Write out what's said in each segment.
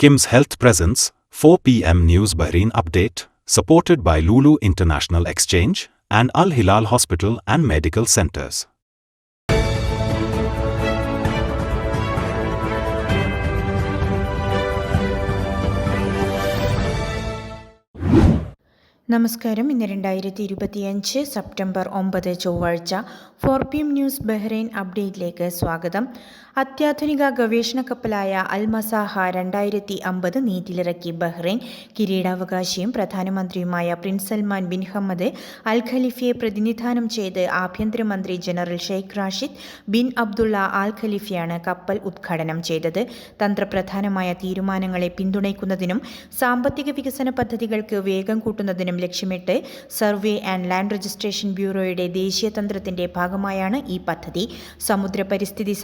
Kim's Health Presence, 4 p.m. News Bahrain Update, supported by Lulu International Exchange and Al Hilal Hospital and Medical Centers. നമസ്കാരം ഇന്ന് രണ്ടായിരത്തി ഇരുപത്തിയഞ്ച് September ഒമ്പത് ചൊവ്വാഴ്ച four P M news Bahrain അപ്ഡേറ്റിലേക്ക് സ്വാഗതം അത്യാധുനിക ഗവേഷണ കപ്പലായ അൽമസാഹ രണ്ടായിരത്തി അമ്പത് നീറ്റിലിറക്കി ബഹ്റൈൻ കിരീടാവകാശിയും പ്രധാനമന്ത്രിയുമായ prince Salman bin Hamad Al ഖലീഫയെ പ്രതിനിധാനം ചെയ്ത് ആഭ്യന്തരമന്ത്രി general Sheikh Rashid bin Abdullah Al ഖലീഫയാണ് കപ്പൽ ഉദ്ഘാടനം ചെയ്തത്. തന്ത്രപ്രധാനമായ തീരുമാനങ്ങളെ പിന്തുണയ്ക്കുന്നതിനും സാമ്പത്തിക വികസന പദ്ധതികൾക്ക് വേഗം കൂട്ടുന്നതിനും ലക്ഷ്യമിട്ട് സർവേ ആൻഡ് ലാൻഡ് രജിസ്ട്രേഷൻ ബ്യൂറോയുടെ ദേശീയ തന്ത്രത്തിന്റെ ഭാഗമായാണ് ഈ പദ്ധതി. സമുദ്ര പരിസ്ഥിതി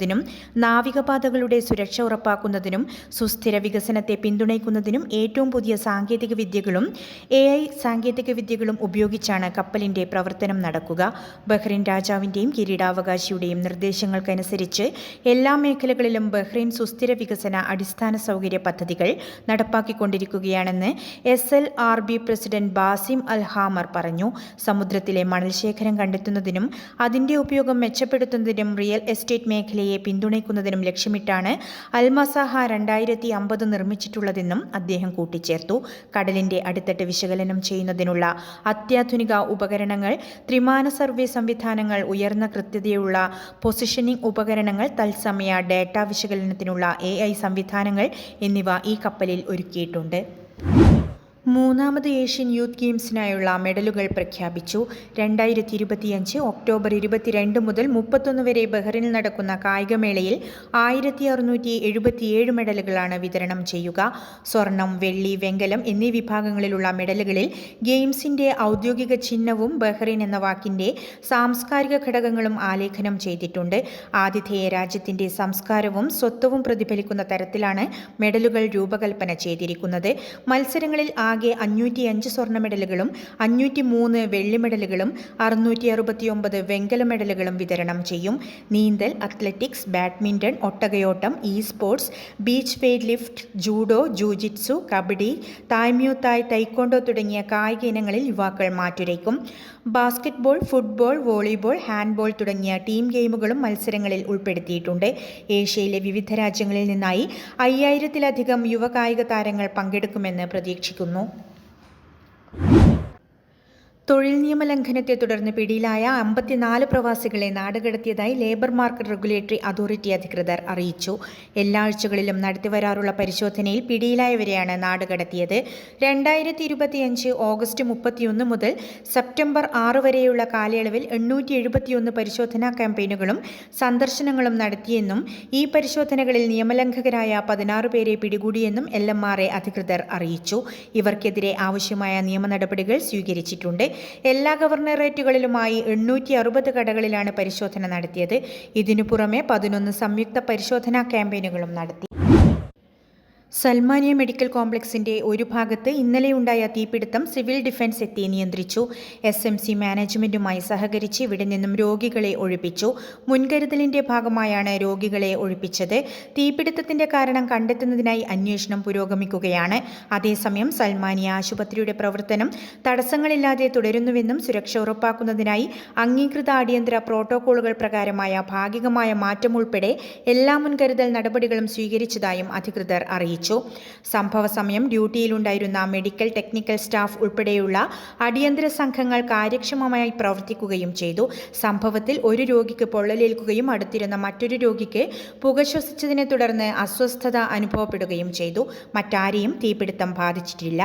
സംരക്ഷിക്കുന്നതിനും നാവികപാതകളുടെ സുരക്ഷ ഉറപ്പാക്കുന്നതിനും സുസ്ഥിര വികസനത്തെ പിന്തുണയ്ക്കുന്നതിനും ഏറ്റവും പുതിയ സാങ്കേതിക വിദ്യകളും എ ഐ സാങ്കേതിക വിദ്യകളും ഉപയോഗിച്ചാണ് കപ്പലിന്റെ പ്രവർത്തനം നടക്കുക. ബഹ്റിൻ രാജാവിന്റെയും കിരീടാവകാശിയുടെയും നിർദ്ദേശങ്ങൾക്കനുസരിച്ച് എല്ലാ മേഖലകളിലും ബഹ്റിൻ സുസ്ഥിര വികസന അടിസ്ഥാന സൗകര്യ പദ്ധതികൾ നടപ്പാക്കിക്കൊണ്ടിരിക്കുകയാണെന്ന് S L R B president Basim Al Hamer പറഞ്ഞു. സമുദ്രത്തിലെ മണൽശേഖരം കണ്ടെത്തുന്നതിനും അതിന്റെ ഉപയോഗം മെച്ചപ്പെടുത്തുന്നതിനും റിയൽ എസ്റ്റേറ്റ് മേഖലയെ പിന്തുണയ്ക്കുന്നതിനും ലക്ഷ്യമിട്ടാണ് അൽമസാഹ രണ്ടായിരത്തി അമ്പത് നിർമ്മിച്ചിട്ടുള്ളതെന്നും അദ്ദേഹം കൂട്ടിച്ചേർത്തു. കടലിന്റെ അടിത്തട്ട് വിശകലനം ചെയ്യുന്നതിനുള്ള അത്യാധുനിക ഉപകരണങ്ങൾ ത്രിമാന സർവേ സംവിധാനങ്ങൾ ഉയർന്ന കൃത്യതയുള്ള പൊസിഷനിംഗ് ഉപകരണങ്ങൾ തത്സമയ ഡാറ്റ വിശകലനത്തിനുള്ള എ സംവിധാനങ്ങൾ എന്നിവ ഈ കപ്പലിൽ ഒരുക്കിയിട്ടുണ്ട്. മൂന്നാമത് ഏഷ്യൻ യൂത്ത് ഗെയിംസിനായുള്ള മെഡലുകൾ പ്രഖ്യാപിച്ചു. രണ്ടായിരത്തി ഇരുപത്തിയഞ്ച് ഒക്ടോബർ ഇരുപത്തിരണ്ട് മുതൽ മുപ്പത്തൊന്ന് വരെ ബഹ്റിനിൽ നടക്കുന്ന കായികമേളയിൽ ആയിരത്തി അറുന്നൂറ്റി എഴുപത്തിയേഴ് മെഡലുകളാണ് വിതരണം ചെയ്യുക. സ്വർണം വെള്ളി വെങ്കലം എന്നീ വിഭാഗങ്ങളിലുള്ള മെഡലുകളിൽ ഗെയിംസിന്റെ ഔദ്യോഗിക ചിഹ്നവും ബഹ്റിൻ എന്ന വാക്കിന്റെ സാംസ്കാരിക ഘടകങ്ങളും ആലേഖനം ചെയ്തിട്ടുണ്ട്. ആതിഥേയ രാജ്യത്തിന്റെ സംസ്കാരവും സ്വത്വവും പ്രതിഫലിക്കുന്ന തരത്തിലാണ് മെഡലുകൾ രൂപകൽപ്പന ചെയ്തിരിക്കുന്നത്. മത്സരങ്ങളിൽ ആകെ അഞ്ഞൂറ്റി അഞ്ച് സ്വർണ മെഡലുകളും അഞ്ഞൂറ്റി മൂന്ന് വെള്ളി മെഡലുകളും അറുന്നൂറ്റി അറുപത്തിയൊമ്പത് വെങ്കല മെഡലുകളും വിതരണം ചെയ്യും. നീന്തൽ athletics badminton ഒട്ടകയോട്ടം e sports beach weight lift judo jujitsu kabaddi തായ്മ്യൂത്തായ് taekwondo തുടങ്ങിയ കായിക ഇനങ്ങളിൽ യുവാക്കൾ മാറ്റുരയ്ക്കും. ബാസ്കറ്റ്ബോൾ ഫുട്ബോൾ വോളിബോൾ ഹാൻഡ്ബോൾ തുടങ്ങിയ ടീം ഗെയിമുകളും മത്സരങ്ങളിൽ ഉൾപ്പെടുത്തിയിട്ടുണ്ട്. ഏഷ്യയിലെ വിവിധ രാജ്യങ്ങളിൽ നിന്നായി അയ്യായിരത്തിലധികം യുവ കായിക താരങ്ങൾ പങ്കെടുക്കുമെന്ന് പ്രതീക്ഷിക്കുന്നു. തൊഴിൽ നിയമ ലംഘനത്തെ തുടർന്ന് പിടിയിലായ അമ്പത്തിനാല് പ്രവാസികളെ നാടുകടത്തിയതായി ലേബർ മാർക്കറ്റ് റെഗുലേറ്ററി അതോറിറ്റി അധികൃതർ അറിയിച്ചു. എല്ലാ ആഴ്ചകളിലും നടത്തിവരാറുള്ള പരിശോധനയിൽ പിടിയിലായവരെയാണ് നാടുകടത്തിയത്. രണ്ടായിരത്തി ഇരുപത്തിയഞ്ച് ഓഗസ്റ്റ് മുപ്പത്തിയൊന്ന് മുതൽ സെപ്റ്റംബർ ആറ് വരെയുള്ള കാലയളവിൽ എണ്ണൂറ്റി എഴുപത്തിയൊന്ന് പരിശോധനാ ക്യാമ്പയിനുകളും സന്ദർശനങ്ങളും നടത്തിയെന്നും ഈ പരിശോധനകളിൽ നിയമലംഘകരായ പതിനാറ് പേരെ പിടികൂടിയെന്നും എൽ എം ആർ എ അധികൃതർ അറിയിച്ചു. ഇവർക്കെതിരെ ആവശ്യമായ നിയമ നടപടികൾ സ്വീകരിച്ചിട്ടുണ്ട്. എല്ലാ ഗവർണറേറ്റുകളിലുമായി എണ്ണൂറ്റി അറുപത് കടകളിലാണ് പരിശോധന നടത്തിയത്. ഇതിനു പുറമെ പതിനൊന്ന് സംയുക്ത പരിശോധനാ ക്യാമ്പയിനുകളും നടത്തി. സൽമാനിയ മെഡിക്കൽ കോംപ്ലക്സിന്റെ ഒരു ഭാഗത്ത് ഇന്നലെയുണ്ടായ തീപിടുത്തം സിവിൽ ഡിഫൻസ് എത്തി നിയന്ത്രിച്ചു. എസ് എം സി മാനേജ്മെന്റുമായി സഹകരിച്ച് ഇവിടെ നിന്നും രോഗികളെ ഒഴിപ്പിച്ചു. മുൻകരുതലിന്റെ ഭാഗമായാണ് രോഗികളെ ഒഴിപ്പിച്ചത്. തീപിടുത്തത്തിന്റെ കാരണം കണ്ടെത്തുന്നതിനായി അന്വേഷണം പുരോഗമിക്കുകയാണ്. അതേസമയം സൽമാനിയ ആശുപത്രിയുടെ പ്രവർത്തനം തടസ്സങ്ങളില്ലാതെ തുടരുന്നുവെന്നും സുരക്ഷ ഉറപ്പാക്കുന്നതിനായി അംഗീകൃത അടിയന്തര പ്രോട്ടോകോളുകൾ പ്രകാരമായ ഭാഗികമായ മാറ്റം ഉൾപ്പെടെ എല്ലാ മുൻകരുതൽ നടപടികളും സ്വീകരിച്ചതായും അധികൃതർ അറിയിച്ചു. അറിയിച്ചു സംഭവ സമയം ഡ്യൂട്ടിയിലുണ്ടായിരുന്ന മെഡിക്കൽ ടെക്നിക്കൽ സ്റ്റാഫ് ഉൾപ്പെടെയുള്ള അടിയന്തര സംഘങ്ങൾ കാര്യക്ഷമമായി പ്രവർത്തിക്കുകയും ചെയ്തു. സംഭവത്തിൽ ഒരു രോഗിക്ക് പൊള്ളലേൽക്കുകയും അടുത്തിരുന്ന മറ്റൊരു രോഗിക്ക് പുക ശ്വസിച്ചതിനെ തുടർന്ന് അസ്വസ്ഥത അനുഭവപ്പെടുകയും ചെയ്തു. മറ്റാരെയും തീപിടുത്തം ബാധിച്ചിട്ടില്ല.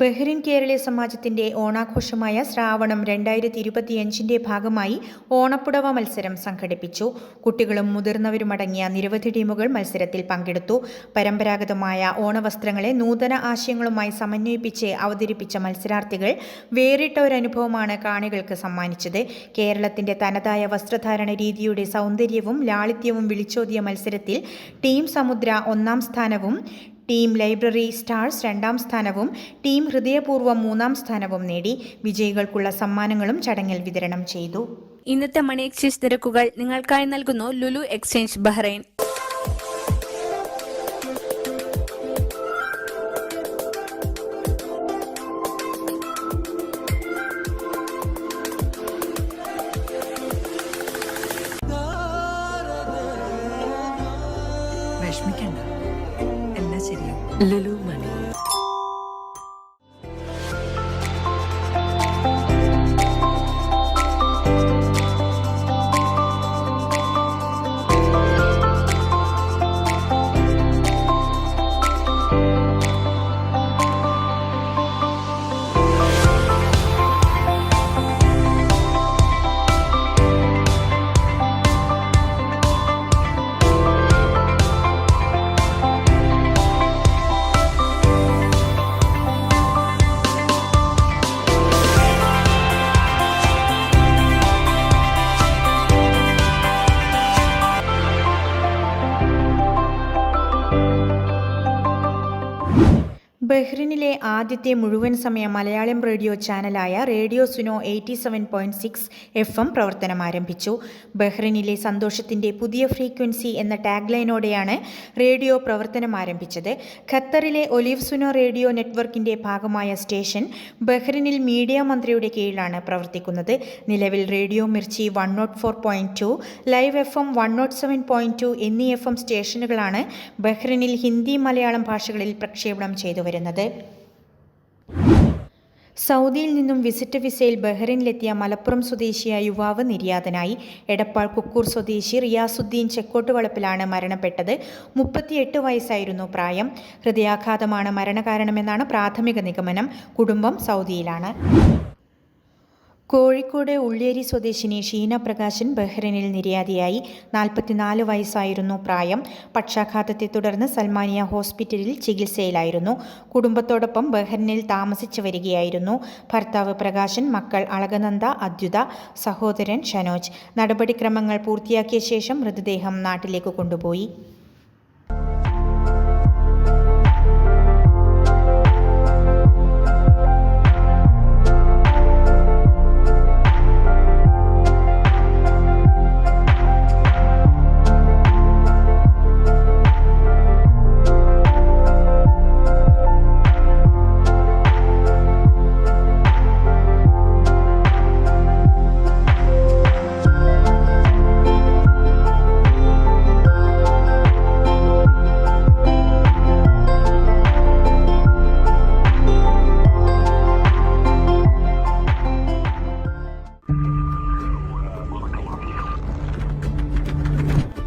ബഹ്റിൻ കേരളീയ സമാജത്തിന്റെ ഓണാഘോഷമായ ശ്രാവണം രണ്ടായിരത്തി ഇരുപത്തിയഞ്ചിന്റെ ഭാഗമായി ഓണപ്പുടവ മത്സരം സംഘടിപ്പിച്ചു. കുട്ടികളും മുതിർന്നവരുമടങ്ങിയ നിരവധി ടീമുകൾ മത്സരത്തിൽ പങ്കെടുത്തു. പരമ്പരാഗതമായ ഓണവസ്ത്രങ്ങളെ നൂതന ആശയങ്ങളുമായി സമന്വയിപ്പിച്ച് അവതരിപ്പിച്ച മത്സരാർത്ഥികൾ വേറിട്ട ഒരു അനുഭവമാണ് കാണികൾക്ക് സമ്മാനിച്ചത്. കേരളത്തിന്റെ തനതായ വസ്ത്രധാരണ രീതിയുടെ സൗന്ദര്യവും ലാളിത്യവും വിളിച്ചോതിയ മത്സരത്തിൽ ടീം സമുദ്ര ഒന്നാം സ്ഥാനവും ടീം ലൈബ്രറി സ്റ്റാർസ് രണ്ടാം സ്ഥാനവും ടീം ഹൃദയപൂർവം മൂന്നാം സ്ഥാനവും നേടി വിജയികൾക്കുള്ള സമ്മാനങ്ങളും ചടങ്ങിൽ വിതരണം ചെയ്തു. ഇന്നത്തെ മണി എക്സ്ചേഞ്ച് നിരക്കുകൾ നിങ്ങൾക്കായി നൽകുന്നു ലുലു എക്സ്ചേഞ്ച് ബഹ്റൈൻ. Lulu. ബഹ്റിനിലെ ആദ്യത്തെ മുഴുവൻ സമയ Malayalam radio ചാനലായ radio Suno eighty seven point six F M പ്രവർത്തനം ആരംഭിച്ചു. ബഹ്റിനിലെ സന്തോഷത്തിന്റെ പുതിയ ഫ്രീക്വൻസി എന്ന ടാഗ്ലൈനോടെയാണ് റേഡിയോ പ്രവർത്തനം ആരംഭിച്ചത്. ഖത്തറിലെ ഒലിവ് സുനോ റേഡിയോ നെറ്റ്വർക്കിന്റെ ഭാഗമായ സ്റ്റേഷൻ ബഹ്റിനിൽ മീഡിയ മന്ത്രിയുടെ കീഴിലാണ് പ്രവർത്തിക്കുന്നത്. നിലവിൽ radio Mirchi one naught four point two live F M one naught seven point two എന്നീ എഫ് എം സ്റ്റേഷനുകളാണ് ബഹ്റിനിൽ ഹിന്ദി മലയാളം ഭാഷകളിൽ പ്രക്ഷേപണം ചെയ്തു വരുന്നത് സൗദിയിൽ നിന്നും വിസിറ്റ് വിസയിൽ ബഹ്റിനിലെത്തിയ മലപ്പുറം സ്വദേശിയായ യുവാവ് നിര്യാതനായി. എടപ്പാൾ കുക്കൂർ സ്വദേശി റിയാസുദ്ദീൻ ചെക്കോട്ടുവളപ്പിലാണ് മരണപ്പെട്ടത്. മുപ്പത്തിയെട്ട് വയസ്സായിരുന്നു പ്രായം. ഹൃദയാഘാതമാണ് മരണകാരണമെന്നാണ് പ്രാഥമിക നിഗമനം. കുടുംബം സൗദിയിലാണ്. കോഴിക്കോട് ഉള്ളിയേരി സ്വദേശിനി ഷീന പ്രകാശൻ ബഹ്റൈനിൽ നിര്യാതയായി. നാൽപ്പത്തിനാല് വയസ്സായിരുന്നു പ്രായം. പക്ഷാഘാതത്തെ തുടർന്ന് സൽമാനിയ ഹോസ്പിറ്റലിൽ ചികിത്സയിലായിരുന്നു. കുടുംബത്തോടൊപ്പം ബഹ്റൈനിൽ താമസിച്ചു വരികയായിരുന്നു. ഭർത്താവ് പ്രകാശൻ മക്കൾ അളകനന്ദ അദ്യുത സഹോദരൻ ഷനോജ്. നടപടിക്രമങ്ങൾ പൂർത്തിയാക്കിയ ശേഷം മൃതദേഹം നാട്ടിലേക്ക് കൊണ്ടുപോയി.